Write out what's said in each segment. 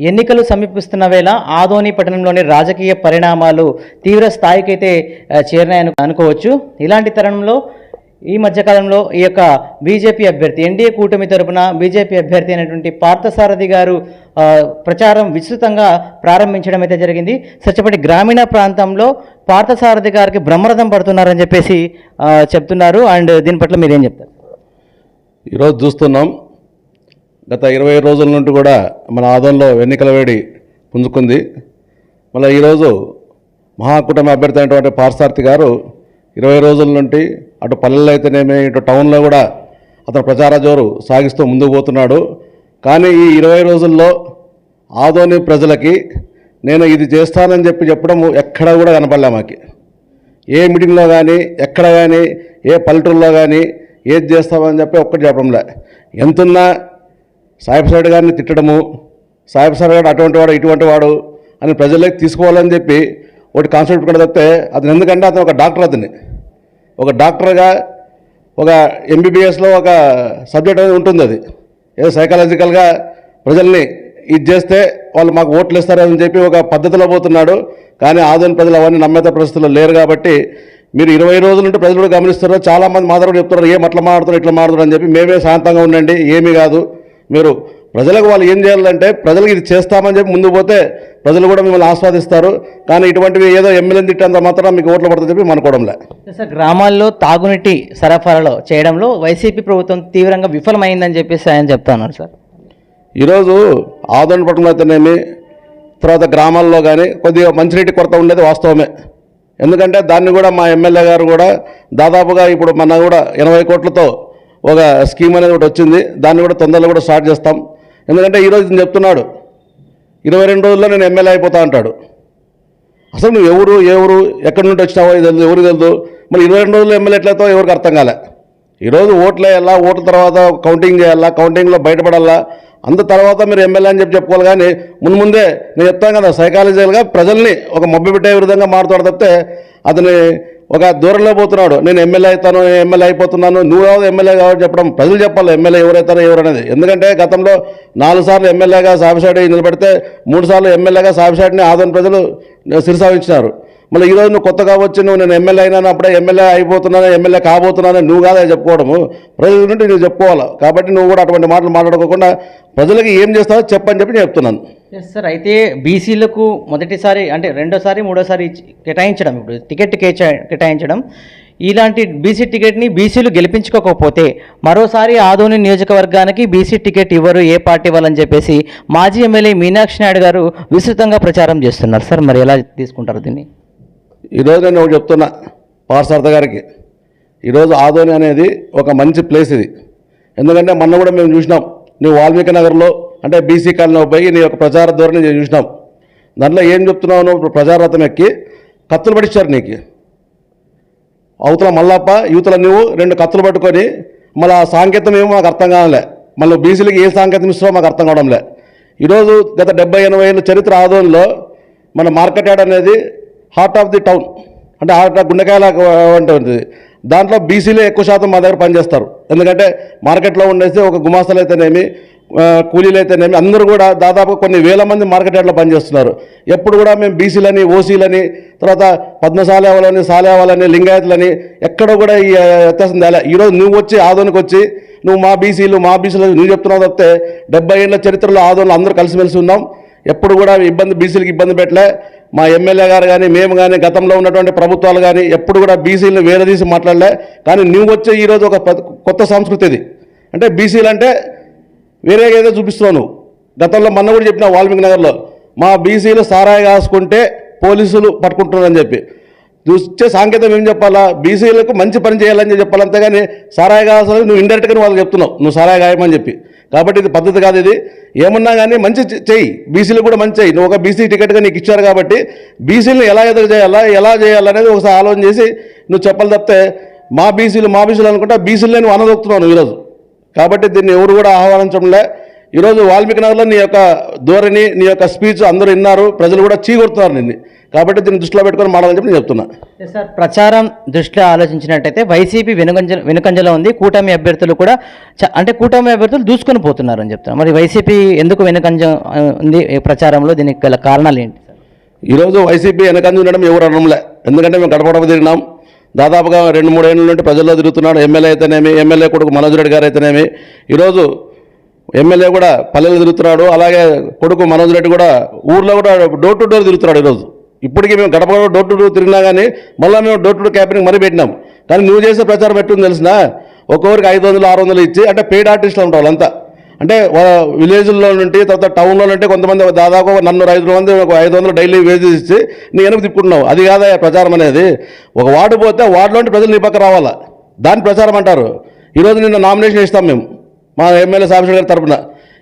ఎన్నికలు సమీపిస్తున్న వేళ ఆదోని పట్టణంలోని రాజకీయ పరిణామాలు తీవ్ర స్థాయికైతే చేరినాయని అనుకోవచ్చు. ఇలాంటి తరుణంలో ఈ మధ్యకాలంలో ఈ యొక్క బీజేపీ అభ్యర్థి ఎన్డీఏ కూటమి తరపున బీజేపీ అభ్యర్థి అయినటువంటి పార్థసారథి గారు ప్రచారం విస్తృతంగా ప్రారంభించడం అయితే జరిగింది. సచ్చపటి గ్రామీణ ప్రాంతంలో పార్థసారథి గారికి బ్రహ్మరథం పడుతున్నారని చెప్పేసి చెప్తున్నారు. అండ్ దీని పట్ల మీరేం చెప్తారు? ఈరోజు చూస్తున్నాం. గత ఇరవై రోజుల నుండి కూడా మన ఆదంలో ఎన్నికల వేడి పుంజుకుంది. మళ్ళీ ఈరోజు మహాకూటమి అభ్యర్థి అయినటువంటి పార్సార్థి గారు ఇరవై రోజుల నుండి అటు పల్లెల్లో అయితేనేమి ఇటు టౌన్లో కూడా అతను ప్రచార జోరు సాగిస్తూ ముందుకు పోతున్నాడు. కానీ ఈ ఇరవై రోజుల్లో ఆదోని ప్రజలకి నేను ఇది చేస్తానని చెప్పి చెప్పడం ఎక్కడ కూడా కనపడలే మాకి. ఏ మీటింగ్లో కానీ ఎక్కడ కానీ ఏ పల్లెటూరులో కానీ ఏది చేస్తామని చెప్పి ఒక్కటి చెప్పడంలే. ఎంతున్నా సాయిబ్ గారిని తిట్టడము సాయిబ్ గారు అటువంటి వాడు ఇటువంటి వాడు అని ప్రజల్లోకి తీసుకోవాలని చెప్పి ఒకటి కాన్సెప్ట్ కూడా తప్పితే అతను ఎందుకంటే అతను ఒక డాక్టర్ అతని ఒక డాక్టర్గా ఒక ఎంబీబీఎస్లో ఒక సబ్జెక్ట్ అనేది ఉంటుంది అది. ఏదో సైకాలజికల్గా ప్రజల్ని ఇది చేస్తే వాళ్ళు మాకు ఓట్లు ఇస్తారని చెప్పి ఒక పద్ధతిలో పోతున్నాడు. కానీ ఆదోని ప్రజలు అవన్నీ నమ్మేత పరిస్థితుల్లో లేరు కాబట్టి మీరు ఇరవై రోజుల నుండి ప్రజలు కూడా గమనిస్తారు చాలామంది మా చెప్తున్నారు ఏం అట్లా మాడుతున్నారు ఇట్లా మాడుతున్నారు అని చెప్పి మేమే శాంతంగా ఉండండి. ఏమీ కాదు. మీరు ప్రజలకు వాళ్ళు ఏం చేయాలంటే ప్రజలకు ఇది చేస్తామని చెప్పి ముందు పోతే ప్రజలు కూడా మిమ్మల్ని ఆస్వాదిస్తారు. కానీ ఇటువంటివి ఏదో ఎమ్మెల్యేని తిట్టేంత మాత్రం మీకు ఓట్లు పడుతుంది చెప్పి అనుకోవడంలే సార్ గ్రామాల్లో తాగునీటి సరఫరాలో చేయడంలో వైసీపీ ప్రభుత్వం తీవ్రంగా విఫలమైందని చెప్పేసి ఆయన చెప్తా ఉన్నారు సార్. ఈరోజు ఆదోని పట్టణంలో అయితేనేమి తర్వాత గ్రామాల్లో కానీ కొద్దిగా మంచినీటి కొరత ఉండేది వాస్తవమే. ఎందుకంటే దాన్ని కూడా మా ఎమ్మెల్యే గారు కూడా దాదాపుగా ఇప్పుడు మన కూడా ఎనభై కోట్లతో ఒక స్కీమ్ అనేది ఒకటి వచ్చింది. దాన్ని కూడా తొందరలో కూడా స్టార్ట్ చేస్తాం. ఎందుకంటే ఈరోజు ఇతను చెప్తున్నాడు ఇరవై రెండు రోజుల్లో నేను ఎమ్మెల్యే అయిపోతా అంటాడు. అసలు నువ్వు ఎవరు ఎవరు ఎక్కడి నుండి వచ్చినావో ఇది తెలుసు ఎవరు తెలుసు మరి ఇరవై రెండు రోజులు ఎమ్మెల్యే ఎట్లయితే ఎవరికి అర్థం కాలే. ఈరోజు ఓట్లు వేయాలా ఓట్ల తర్వాత కౌంటింగ్ చేయాలా కౌంటింగ్లో బయటపడాలా అంత తర్వాత మీరు ఎమ్మెల్యే అని చెప్పి చెప్పుకోవాలి. కానీ ముందు ముందే నేను చెప్తాను కదా సైకాలజికల్గా ప్రజల్ని ఒక మబ్బి పెట్టే విధంగా మాట్లాడు తప్పితే అతని ఒక దూరంలో పోతున్నాడు. నేను ఎమ్మెల్యే అవుతాను నేను ఎమ్మెల్యే అయిపోతున్నాను. నువ్వు కాదు ఎమ్మెల్యే కాబట్టి చెప్పడం ప్రజలు చెప్పాలి. ఎమ్మెల్యే ఎవరైతారో ఎవరనేది. ఎందుకంటే గతంలో నాలుగు సార్లు ఎమ్మెల్యేగా సాబిసాడి నిలబెడితే మూడు సార్లు ఎమ్మెల్యేగా సాబిసాడిని ఆదరణ ప్రజలు సిరిసావించినారు. మళ్ళీ ఈరోజు నువ్వు కొత్తగా వచ్చి నువ్వు నేను ఎమ్మెల్యే అయినాను అప్పుడే ఎమ్మెల్యే అయిపోతున్నాను ఎమ్మెల్యే కాబోతున్నాను నువ్వు కాదా చెప్పుకోవడము. ప్రజల నుండి నువ్వు చెప్పుకోవాలి. కాబట్టి నువ్వు కూడా అటువంటి మాటలు మాట్లాడుకోకుండా ప్రజలకి ఏం చేస్తావో చెప్పని చెప్పి నేను చెప్తున్నాను. ఎస్ సార్ అయితే బీసీలకు మొదటిసారి అంటే రెండోసారి మూడోసారి కేటాయించడం. ఇప్పుడు టికెట్ కేటాయించడం. ఇలాంటి బీసీ టికెట్ని బీసీలు గెలిపించుకోకపోతే మరోసారి ఆదోని నియోజకవర్గానికి బీసీ టికెట్ ఇవ్వరు ఏ పార్టీ వాళ్ళని చెప్పేసి మాజీ ఎమ్మెల్యే మీనాక్షి నాయుడు గారు విస్తృతంగా ప్రచారం చేస్తున్నారు. సార్ మరి ఎలా తీసుకుంటారు దీన్ని? ఈరోజు నేను ఒకటి చెప్తున్నా పార్సార్థ గారికి. ఈరోజు ఆదోని అనేది ఒక మంచి ప్లేస్ ఇది. ఎందుకంటే మొన్న కూడా మేము చూసినాం నువ్వు వాల్మీకి నగర్లో అంటే బీసీ కాలనీలో పోయి నీ యొక్క ప్రచార ధోరణి నేను చూసినాం. దాంట్లో ఏం చెప్తున్నావు నువ్వు ప్రచారరథం ఎక్కి కత్తులు పడిచ్చారు నీకు. అవతల మల్లప్ప యూతల నువ్వు రెండు కత్తులు పట్టుకొని మళ్ళీ ఆ సాంకేతం ఏమో మాకు అర్థం కావలే మళ్ళీ బీసీలకి ఏ సాంకేతం ఇస్తావో మాకు అర్థం కావడంలే. ఈరోజు గత డెబ్బై ఎనభై ఏళ్ళ చరిత్ర ఆదోళనలో మన మార్కెట్ యార్డ్ అనేది హార్ట్ ఆఫ్ ది టౌన్. అంటే హార్ట్ ఆఫ్ గుండెకాయల వంటిది దాంట్లో బీసీలే ఎక్కువ శాతం మా దగ్గర పనిచేస్తారు. ఎందుకంటే మార్కెట్లో ఉండేసి ఒక గుమాస్తలు అయితేనేమి కూలీలు అయితేనేమి అందరూ కూడా దాదాపు కొన్ని వేల మంది మార్కెట్ యార్డ్లో పనిచేస్తున్నారు. ఎప్పుడు కూడా మేము బీసీలని ఓసీలని తర్వాత పద్మశాలేవాలని సాలేవాలని లింగాయతులని ఎక్కడ కూడా ఈ వ్యత్యాసం తేలే. ఈరోజు నువ్వు వచ్చి ఆదోనికి వచ్చి నువ్వు మా బీసీలు మా బీసీలు నువ్వు చెప్తున్నావు తప్పితే డెబ్బై ఏళ్ళ చరిత్రలో ఆదోన్లో అందరూ కలిసిమెలిసి ఉన్నాం. ఎప్పుడు కూడా ఇబ్బంది బీసీలకు ఇబ్బంది పెట్టలే. మా ఎమ్మెల్యే గారు కానీ మేము కానీ గతంలో ఉన్నటువంటి ప్రభుత్వాలు కానీ ఎప్పుడు కూడా బీసీలను వేరదీసి మాట్లాడలే. కానీ నువ్వు వచ్చే ఈరోజు ఒక కొత్త సంస్కృతి ఇది. అంటే బీసీలు అంటే వేరే ఏదో చూపిస్తున్నావు నువ్వు. గతంలో మొన్న కూడా చెప్పిన వాల్మీకి నగర్లో. మా బీసీలు సారాయి కాసుకుంటే పోలీసులు పట్టుకుంటున్నారని చెప్పి. చూసే సాంకేతం ఏం చెప్పాలా? బీసీలకు మంచి పని చేయాలని చెప్పాలి అంతేగాని సారాయి కావాల్సిన నువ్వు ఇండైరెక్ట్గా వాళ్ళు చెప్తున్నావు. నువ్వు సారాయి గాయమని చెప్పి. కాబట్టి ఇది పద్ధతి కాదు ఇది. ఏమన్నా కానీ మంచి చెయ్యి. బీసీలు కూడా మంచి చెయ్యి. నువ్వు ఒక బీసీ టికెట్గా నీకు ఇచ్చారు కాబట్టి బీసీలను ఎలా ఎదురు చేయాలా ఎలా చేయాలనేది ఒకసారి ఆలోచన చేసి నువ్వు చెప్పాలి తప్పితే మా బీసీలు మా బీసీలు అనుకుంటా బీసీలు నువ్వు అనదొక్కుతున్నావు ఈరోజు. కాబట్టి దీన్ని ఎవరు కూడా ఆహ్వానించడంలే. ఈరోజు వాల్మీకి నగర్లో నీ యొక్క ధోరణి నీ యొక్క స్పీచ్ అందరూ విన్నారు ప్రజలు కూడా చీకొడుతున్నారు నిన్ను. కాబట్టి దీన్ని దృష్టిలో పెట్టుకొని మాడాలని చెప్పి నేను చెప్తున్నా. సార్ ప్రచారం దృష్టిలో ఆలోచించినట్టయితే వైసీపీ వెనుకంజ వెనుకంజలో ఉంది. కూటమి అభ్యర్థులు కూడా అంటే కూటమి అభ్యర్థులు దూసుకొని పోతున్నారు అని చెప్తున్నారు మరి వైసీపీ ఎందుకు వెనుకంజ ఉంది ఈ ప్రచారంలో? దీనికి గల కారణాలు ఏంటి సార్ ఈరోజు వైసీపీ వెనకంజ ఉండడం ఎవరు అనడంలే. ఎందుకంటే మేము గడపడప తిరిగినాం. దాదాపుగా రెండు మూడు ఏళ్ళ నుండి ప్రజల్లో తిరుగుతున్నాడు ఎమ్మెల్యే అయితేనేమి ఎమ్మెల్యే కొడుకు మనోజ్ రెడ్డి గారు అయితేనేమి. ఈరోజు ఎమ్మెల్యే కూడా పల్లెలు తిరుగుతున్నాడు అలాగే కొడుకు మనోజ్ రెడ్డి కూడా ఊర్లో కూడా డోర్ టు డోర్ తిరుగుతున్నాడు ఈరోజు. ఇప్పటికీ మేము గడప డోర్ టు డోర్ తిరిగినా కానీ మళ్ళీ మేము డోర్ టు డోర్ క్యాంపెయిన్ మరీ పెట్టినాం. కానీ నువ్వు చేసే ప్రచారం పెట్టుకుని తెలిసిన? ఒక్కొక్కరికి ఐదు వందలు ఆరు వందలు ఇచ్చి అంటే పెయిడ్ ఆర్టిస్టులు ఉంటారు వాళ్ళంతా అంటే విలేజ్లో నుండి తర్వాత టౌన్లో నుండి కొంతమంది దాదాపు నన్ను ఐదు మంది ఒక ఐదు వందలు డైలీ వేజెస్ ఇచ్చి నీ వెనక తిప్పుకుంటున్నావు. అది కాదా ప్రచారం అనేది? ఒక వార్డు పోతే వార్డులో ప్రజలు నీ పక్క రావాలా? దాని ప్రచారం అంటారు. ఈరోజు నిన్న నామినేషన్ ఇస్తాం మేము. మా ఎమ్మెల్యే సాంబశివ గారి తరపున.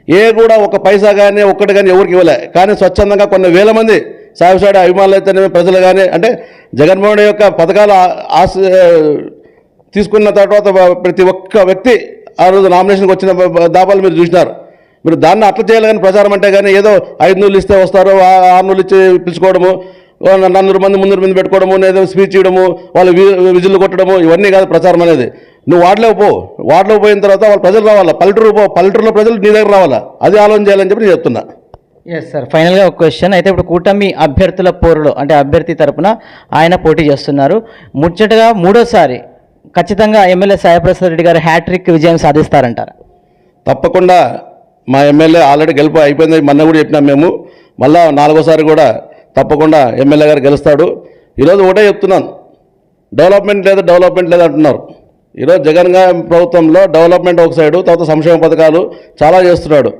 ఏ కూడా ఒక పైసా కానీ ఒక్కటి కానీ ఎవరికి ఇవ్వలే. కానీ స్వచ్ఛందంగా కొన్ని వేల మంది సాంబశివరి అభిమానులు అయితేనే ప్రజలు కానీ అంటే జగన్మోహన్ యొక్క పథకాలు ఆశ తీసుకున్న తర్వాత ప్రతి ఒక్క వ్యక్తి ఆ రోజు నామినేషన్కి వచ్చిన దాబాలు మీరు చూసినారు. మీరు దాన్ని అట్లా చేయాలి కానీ ప్రచారం అంటే కానీ ఏదో ఐదు నూళ్ళు ఇస్తే వస్తారు ఆరు నూళ్ళు ఇచ్చి పిలుచుకోవడము నన్నూరు మంది ముందు మంది పెట్టుకోవడము ఏదో స్పీచ్ ఇవ్వడము వాళ్ళు వి- విజిల్లు కొట్టడము ఇవన్నీ కాదు ప్రచారం అనేది. నువ్వు వాడలేవు పో. వాడలేవు పోయిన తర్వాత వాళ్ళు ప్రజలు రావాలా? పల్లెటూరు పో. పల్లెటూరులో ప్రజలు నీ దగ్గర రావాలా? అది ఆలోచన చేయాలని చెప్పి నేను చెప్తున్నా. ఎస్ సార్ ఫైనల్గా ఒక క్వశ్చన్ అయితే ఇప్పుడు కూటమి అభ్యర్థుల పోరులో అంటే అభ్యర్థి తరపున ఆయన పోటీ చేస్తున్నారు. ముచ్చటగా మూడోసారి ఖచ్చితంగా ఎమ్మెల్యే సాయిప్రసాద్ రెడ్డి గారు హ్యాట్రిక్ విజయం సాధిస్తారంటారా? తప్పకుండా మా ఎమ్మెల్యే ఆల్రెడీ గెలుపు అయిపోయింది. మొన్న కూడా చెప్పినాం మేము. మళ్ళా నాలుగోసారి కూడా తప్పకుండా ఎమ్మెల్యే గారు గెలుస్తాడు. ఈరోజు ఒకటే చెప్తున్నాను. డెవలప్మెంట్ లేదు డెవలప్మెంట్ లేదు అంటున్నారు ఈరోజు జగన్ ప్రభుత్వంలో డెవలప్మెంట్ ఒక సైడు తర్వాత సంక్షేమ పథకాలు చాలా చేస్తున్నాడు.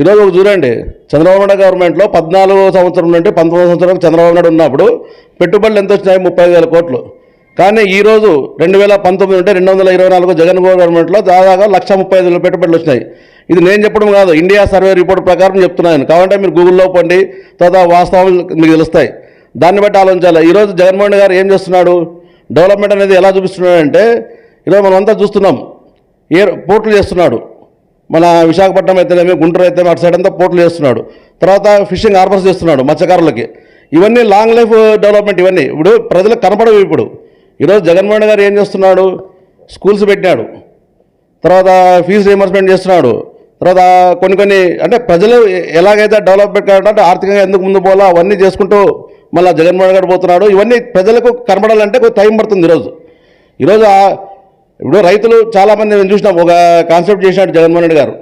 ఈరోజు ఒక చూడండి చంద్రబాబు నాయుడు గవర్నమెంట్లో పద్నాలుగు సంవత్సరం నుండి పంతొమ్మిదో సంవత్సరం చంద్రబాబు నాయుడు ఉన్నప్పుడు పెట్టుబడులు ఎంత వచ్చినాయి? ముప్పై వేల కోట్లు. కానీ ఈరోజు రెండు వేల పంతొమ్మిది నుండి రెండు వందల ఇరవై నాలుగు జగన్ గవర్నమెంట్లో దాదాపు లక్ష ముప్పై ఐదు వేల పెట్టుబడులు వచ్చినాయి. ఇది నేను చెప్పడం కాదు ఇండియా సర్వే రిపోర్ట్ ప్రకారం చెప్తున్నాను. కావాలంటే మీరు గూగుల్లో పండి తర్వాత వాస్తవాలు మీకు తెలుస్తాయి. దాన్ని బట్టి ఆలోచించాలి. ఈరోజు జగన్మోహన్ గారు ఏం చేస్తున్నాడు? డెవలప్మెంట్ అనేది ఎలా చూపిస్తున్నాడంటే ఇలా మనం అంతా చూస్తున్నాం. ఏ పోర్ట్లు చేస్తున్నాడు. మన విశాఖపట్నం అయితేనేమి గుంటూరు అయితే అటు సైడ్ అంతా పోర్ట్లు చేస్తున్నాడు. తర్వాత ఫిషింగ్ హార్బర్స్ చేస్తున్నాడు మత్స్యకారులకి. ఇవన్నీ లాంగ్ లైఫ్ డెవలప్మెంట్ ఇవన్నీ. ఇప్పుడు ప్రజలకు కనపడవు ఇప్పుడు. ఈరోజు జగన్మోహన్ గారు ఏం చేస్తున్నాడు? స్కూల్స్ పెట్టినాడు. తర్వాత ఫీజు రీఎంబర్స్మెంట్ చేస్తున్నాడు. తర్వాత కొన్ని కొన్ని అంటే ప్రజలు ఎలాగైతే డెవలప్మెంట్ కావాలంటే ఆర్థికంగా ఎందుకు ముందు పోలా అవన్నీ చేసుకుంటూ మళ్ళీ జగన్మోహన్ గారు పోతున్నాడు. ఇవన్నీ ప్రజలకు కనబడాలంటే కొంచెం టైం పడుతుంది ఈరోజు. ఈరోజు ఇప్పుడు రైతులు చాలామంది నేను చూసినాం ఒక కాన్సెప్ట్ చేసినాడు జగన్మోహన్ రెడ్డి గారు.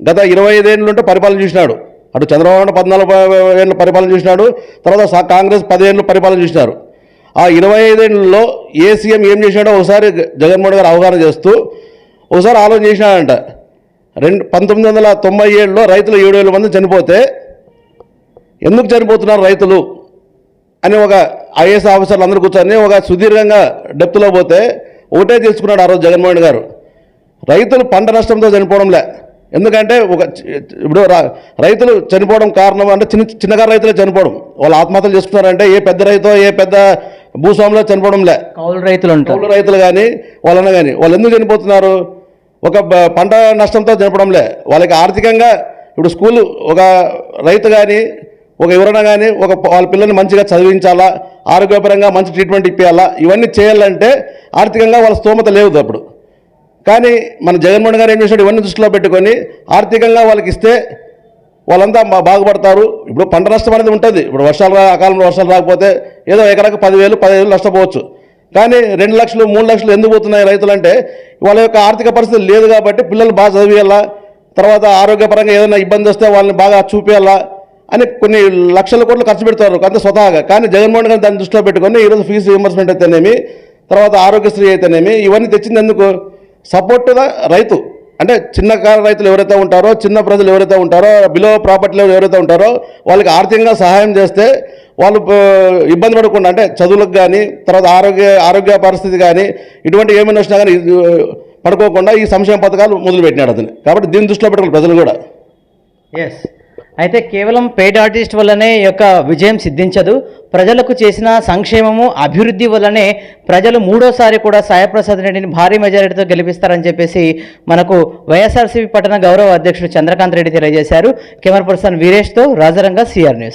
గత ఇరవై ఐదేళ్ళు ఉంటే పరిపాలన చూసినాడు. అటు చంద్రబాబు నాయుడు పద్నాలుగు ఏళ్ళు పరిపాలన చూసినాడు తర్వాత కాంగ్రెస్ పదిహేను పరిపాలన చూసినారు. ఆ ఇరవై ఐదేళ్ళలో ఏ సీఎం ఏం చేసినాడో ఒకసారి జగన్మోహన్ గారు అవగాహన చేస్తూ ఒకసారి ఆలోచన చేసినాడంట. రెండు పంతొమ్మిది వందల తొంభై ఏడులో రైతులు ఏడు వేల మంది చనిపోతే ఎందుకు చనిపోతున్నారు రైతులు? అని ఒక ఐఏఎస్ ఆఫీసర్లు అందరూ కూర్చొని ఒక సుదీర్ఘంగా డెప్త్లో పోతే ఒకటే తెలుసుకున్నాడు ఆ రోజు జగన్మోహన్ గారు. రైతులు పంట నష్టంతో చనిపోవడంలే. ఎందుకంటే ఒక ఇప్పుడు రైతులు చనిపోవడం కారణం అంటే చిన్న చిన్నగారు రైతులే చనిపోవడం. వాళ్ళు ఆత్మహత్యలు చేసుకున్నారంటే ఏ పెద్ద రైతో ఏ పెద్ద భూస్వామిలో చనిపోవడంలే. కౌలు రైతులు ఉంటారు. కౌలు రైతులు కానీ వాళ్ళన్న కానీ వాళ్ళు ఎందుకు చనిపోతున్నారు? ఒక పంట నష్టంతో చనిపోవడంలే. వాళ్ళకి ఆర్థికంగా ఇప్పుడు స్కూలు ఒక రైతు కానీ ఒక ఎవరైనా కానీ ఒక వాళ్ళ పిల్లల్ని మంచిగా చదివించాలా ఆరోగ్యపరంగా మంచి ట్రీట్మెంట్ ఇప్పించాలా ఇవన్నీ చేయాలంటే ఆర్థికంగా వాళ్ళ స్తోమత లేదు అప్పుడు. కానీ మన జగన్మోహన్ గారు ఏం చేశాడు? ఇవన్నీ దృష్టిలో పెట్టుకొని ఆర్థికంగా వాళ్ళకి ఇస్తే వాళ్ళంతా బాగుపడతారు. ఇప్పుడు పంట నష్టం అనేది ఉంటుంది. ఇప్పుడు వర్షాలు రా అకాలంలో వర్షాలు రాకపోతే ఏదో ఎకరాకు పదివేలు పదివేలు నష్టపోవచ్చు. కానీ రెండు లక్షలు మూడు లక్షలు ఎందుకు పోతున్నాయి రైతులు అంటే వాళ్ళ యొక్క ఆర్థిక పరిస్థితి లేదు కాబట్టి పిల్లలు బాగా చదివేయాలా? తర్వాత ఆరోగ్యపరంగా ఏదైనా ఇబ్బంది వస్తే వాళ్ళని బాగా చూపించాలా అని కొన్ని లక్షల కోట్లు ఖర్చు పెడతారు. అంత స్వతహాగా. కానీ జగన్మోహన్ గారు దాన్ని దృష్టిలో పెట్టుకొని ఈరోజు ఫీజు రీఎంబర్స్మెంట్ అయితేనేమి తర్వాత ఆరోగ్యశ్రీ అయితేనేమి ఇవన్నీ తెచ్చింది ఎందుకు సపోర్ట్గా రైతు. అంటే చిన్న కారు రైతులు ఎవరైతే ఉంటారో చిన్న ప్రజలు ఎవరైతే ఉంటారో బిలో ప్రాపర్టీ లెవెల్ ఎవరైతే ఉంటారో వాళ్ళకి ఆర్థికంగా సహాయం చేస్తే వాళ్ళు ఇబ్బంది పడకుండా అంటే చదువులకు కానీ తర్వాత ఆరోగ్య ఆరోగ్య పరిస్థితి కానీ ఇటువంటి ఏమైనా వచ్చినా కానీ పడుకోకుండా ఈ సంక్షేమ పథకాలు మొదలుపెట్టినాడు అతను. కాబట్టి దీన్ని దృష్టిలో పెట్టుకోవాలి ప్రజలు కూడా. ఎస్ అయితే కేవలం పెయిడ్ ఆర్టిస్ట్ వల్లనే ఈ యొక్క విజయం సిద్ధించదు. ప్రజలకు చేసిన సంక్షేమము అభివృద్ధి వల్లనే ప్రజలు మూడోసారి కూడా సాయప్రసాద్ రెడ్డిని భారీ మెజారిటీతో గెలిపిస్తారని చెప్పేసి మనకు వైఎస్ఆర్సీపీ పట్టణ గౌరవ అధ్యక్షుడు చంద్రకాంత్ రెడ్డి తెలియజేశారు. కెమెరా పర్సన్ వీరేష్తో రాజరంగ సిఆర్ న్యూస్.